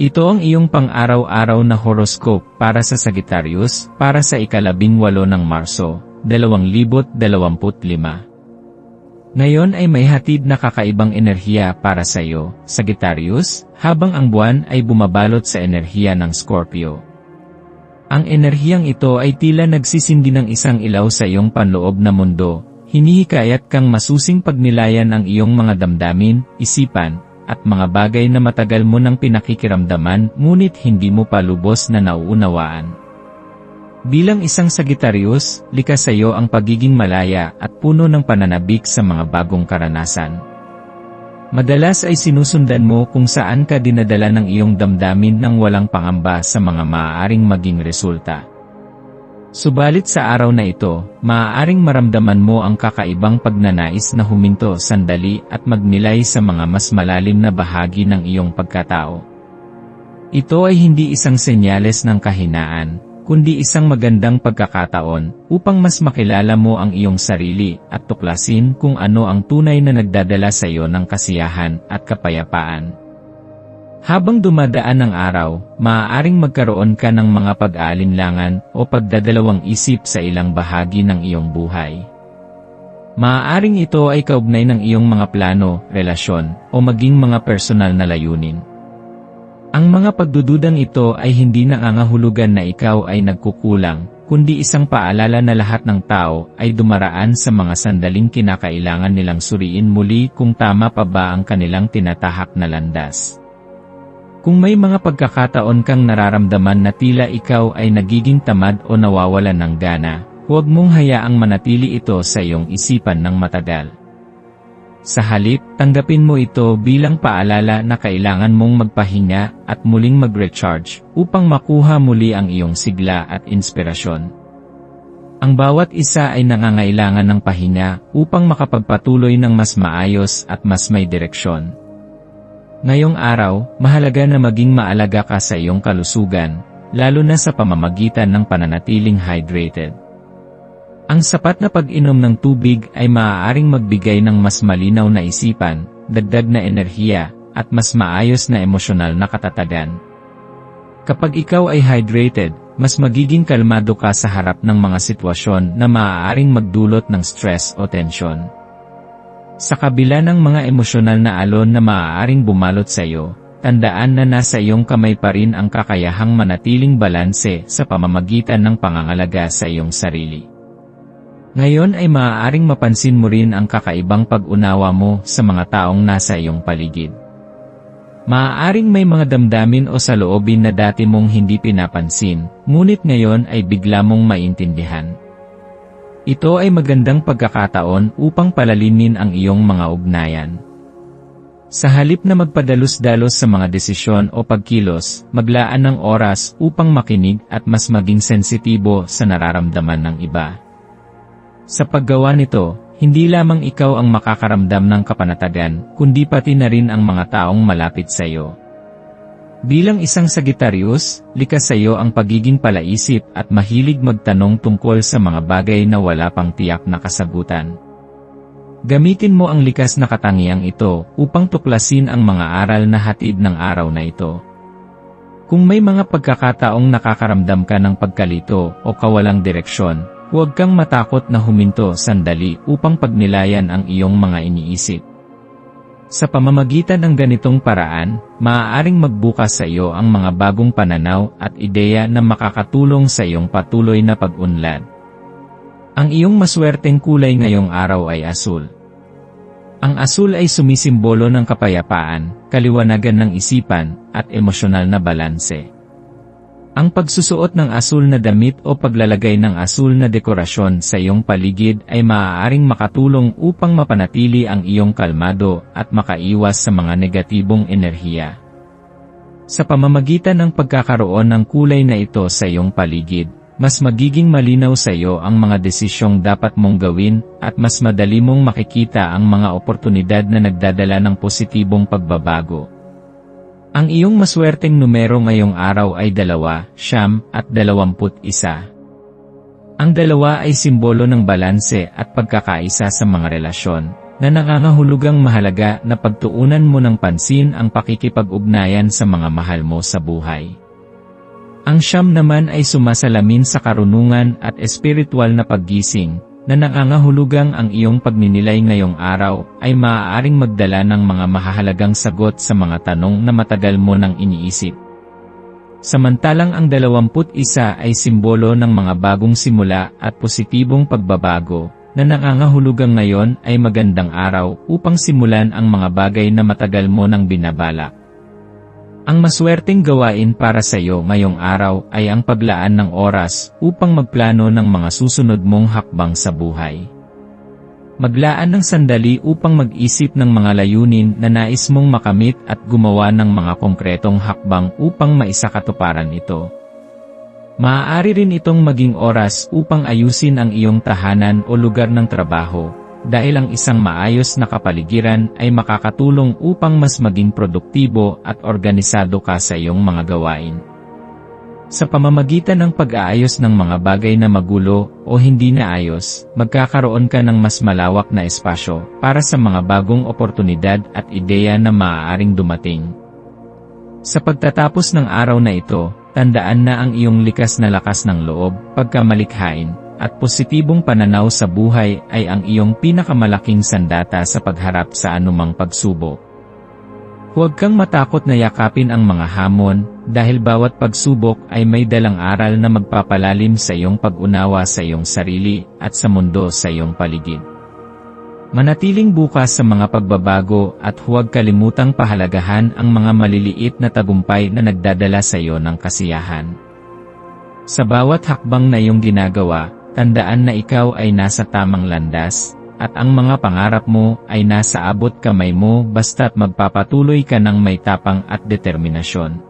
Ito ang iyong pang-araw-araw na horoscope para sa Sagittarius, para sa ikalabing walo ng Marso, 2025. Ngayon ay may hatid na kakaibang enerhiya para sa iyo, Sagittarius, habang ang buwan ay bumabalot sa enerhiya ng Scorpio. Ang enerhiyang ito ay tila nagsisindi ng isang ilaw sa iyong panloob na mundo, hinihikayat kang masusing pagnilayan ang iyong mga damdamin, isipan, at mga bagay na matagal mo nang pinakikiramdaman ngunit hindi mo pa lubos na nauunawaan. Bilang isang Sagittarius, likas sa iyo ang pagiging malaya at puno ng pananabik sa mga bagong karanasan. Madalas ay sinusundan mo kung saan ka dinadala ng iyong damdamin ng walang pangamba sa mga maaaring maging resulta. Subalit sa araw na ito, maaaring maramdaman mo ang kakaibang pagnanais na huminto sandali at magnilay sa mga mas malalim na bahagi ng iyong pagkatao. Ito ay hindi isang senyales ng kahinaan, kundi isang magandang pagkakataon upang mas makilala mo ang iyong sarili at tuklasin kung ano ang tunay na nagdadala sa iyo ng kasiyahan at kapayapaan. Habang dumadaan ang araw, maaaring magkaroon ka ng mga pag-aalinlangan o pagdadalawang isip sa ilang bahagi ng iyong buhay. Maaaring ito ay kaugnay ng iyong mga plano, relasyon, o maging mga personal na layunin. Ang mga pagdududang ito ay hindi nangangahulugan na ikaw ay nagkukulang, kundi isang paalala na lahat ng tao ay dumaraan sa mga sandaling kinakailangan nilang suriin muli kung tama pa ba ang kanilang tinatahak na landas. Kung may mga pagkakataon kang nararamdaman na tila ikaw ay nagiging tamad o nawawalan ng gana, huwag mong hayaang manatili ito sa iyong isipan ng matagal. Sa halip, tanggapin mo ito bilang paalala na kailangan mong magpahinga at muling mag-recharge upang makuha muli ang iyong sigla at inspirasyon. Ang bawat isa ay nangangailangan ng pahinga upang makapagpatuloy ng mas maayos at mas may direksyon. Ngayong araw, mahalaga na maging maalaga ka sa iyong kalusugan, lalo na sa pamamagitan ng pananatiling hydrated. Ang sapat na pag-inom ng tubig ay maaaring magbigay ng mas malinaw na isipan, dagdag na enerhiya, at mas maayos na emosyonal na katatagan. Kapag ikaw ay hydrated, mas magiging kalmado ka sa harap ng mga sitwasyon na maaaring magdulot ng stress o tensyon. Sa kabila ng mga emosyonal na alon na maaaring bumalot sa iyo, tandaan na nasa iyong kamay pa rin ang kakayahang manatiling balanse sa pamamagitan ng pangangalaga sa iyong sarili. Ngayon ay maaaring mapansin mo rin ang kakaibang pag-unawa mo sa mga taong nasa iyong paligid. Maaaring may mga damdamin o saloobin na dati mong hindi pinapansin, ngunit ngayon ay bigla mong maintindihan. Ito ay magandang pagkakataon upang palalimin ang iyong mga ugnayan. Sa halip na magpadalos-dalos sa mga desisyon o pagkilos, maglaan ng oras upang makinig at mas maging sensitibo sa nararamdaman ng iba. Sa paggawa nito, hindi lamang ikaw ang makakaramdam ng kapanatagan, kundi pati na rin ang mga taong malapit sa iyo. Bilang isang Sagittarius, likas sa iyo ang pagiging palaisip at mahilig magtanong tungkol sa mga bagay na wala pang tiyak na kasagutan. Gamitin mo ang likas na katangiang ito upang tuklasin ang mga aral na hatid ng araw na ito. Kung may mga pagkakataong nakakaramdam ka ng pagkalito o kawalang direksyon, huwag kang matakot na huminto sandali upang pagnilayan ang iyong mga iniisip. Sa pamamagitan ng ganitong paraan, maaaring magbukas sa iyo ang mga bagong pananaw at ideya na makakatulong sa iyong patuloy na pag-unlad. Ang iyong maswerteng kulay ngayong araw ay asul. Ang asul ay sumisimbolo ng kapayapaan, kaliwanagan ng isipan, at emosyonal na balanse. Ang pagsusuot ng asul na damit o paglalagay ng asul na dekorasyon sa iyong paligid ay maaaring makatulong upang mapanatili ang iyong kalmado at makaiwas sa mga negatibong enerhiya. Sa pamamagitan ng pagkakaroon ng kulay na ito sa iyong paligid, mas magiging malinaw sa iyo ang mga desisyong dapat mong gawin at mas madali mong makikita ang mga oportunidad na nagdadala ng positibong pagbabago. Ang iyong maswerteng numero ngayong araw ay dalawa, siyam, at dalawamput isa. Ang dalawa ay simbolo ng balanse at pagkakaisa sa mga relasyon, na nangangahulugang mahalaga na pagtuunan mo ng pansin ang pakikipag-ugnayan sa mga mahal mo sa buhay. Ang siyam naman ay sumasalamin sa karunungan at espiritual na paggising, na nangangahulugang ang iyong pagninilay ngayong araw ay maaaring magdala ng mga mahahalagang sagot sa mga tanong na matagal mo nang iniisip. Samantalang ang 21 ay simbolo ng mga bagong simula at positibong pagbabago, na nangangahulugang ngayon ay magandang araw upang simulan ang mga bagay na matagal mo nang binabalak. Ang maswerteng gawain para sa iyo ngayong araw ay ang paglaan ng oras upang magplano ng mga susunod mong hakbang sa buhay. Maglaan ng sandali upang mag-isip ng mga layunin na nais mong makamit at gumawa ng mga konkretong hakbang upang maisakatuparan ito. Maaari rin itong maging oras upang ayusin ang iyong tahanan o lugar ng trabaho, dahil ang isang maayos na kapaligiran ay makakatulong upang mas maging produktibo at organisado ka sa iyong mga gawain. Sa pamamagitan ng pag-aayos ng mga bagay na magulo o hindi naayos, magkakaroon ka ng mas malawak na espasyo para sa mga bagong oportunidad at ideya na maaaring dumating. Sa pagtatapos ng araw na ito, tandaan na ang iyong likas na lakas ng loob, pagkamalikhain, at positibong pananaw sa buhay ay ang iyong pinakamalaking sandata sa pagharap sa anumang pagsubok. Huwag kang matakot na yakapin ang mga hamon, dahil bawat pagsubok ay may dalang aral na magpapalalim sa iyong pag-unawa sa iyong sarili at sa mundo sa iyong paligid. Manatiling bukas sa mga pagbabago at huwag kalimutang pahalagahan ang mga maliliit na tagumpay na nagdadala sa iyo ng kasiyahan. Sa bawat hakbang na iyong ginagawa, tandaan na ikaw ay nasa tamang landas, at ang mga pangarap mo ay nasa abot kamay mo basta't magpapatuloy ka ng may tapang at determinasyon.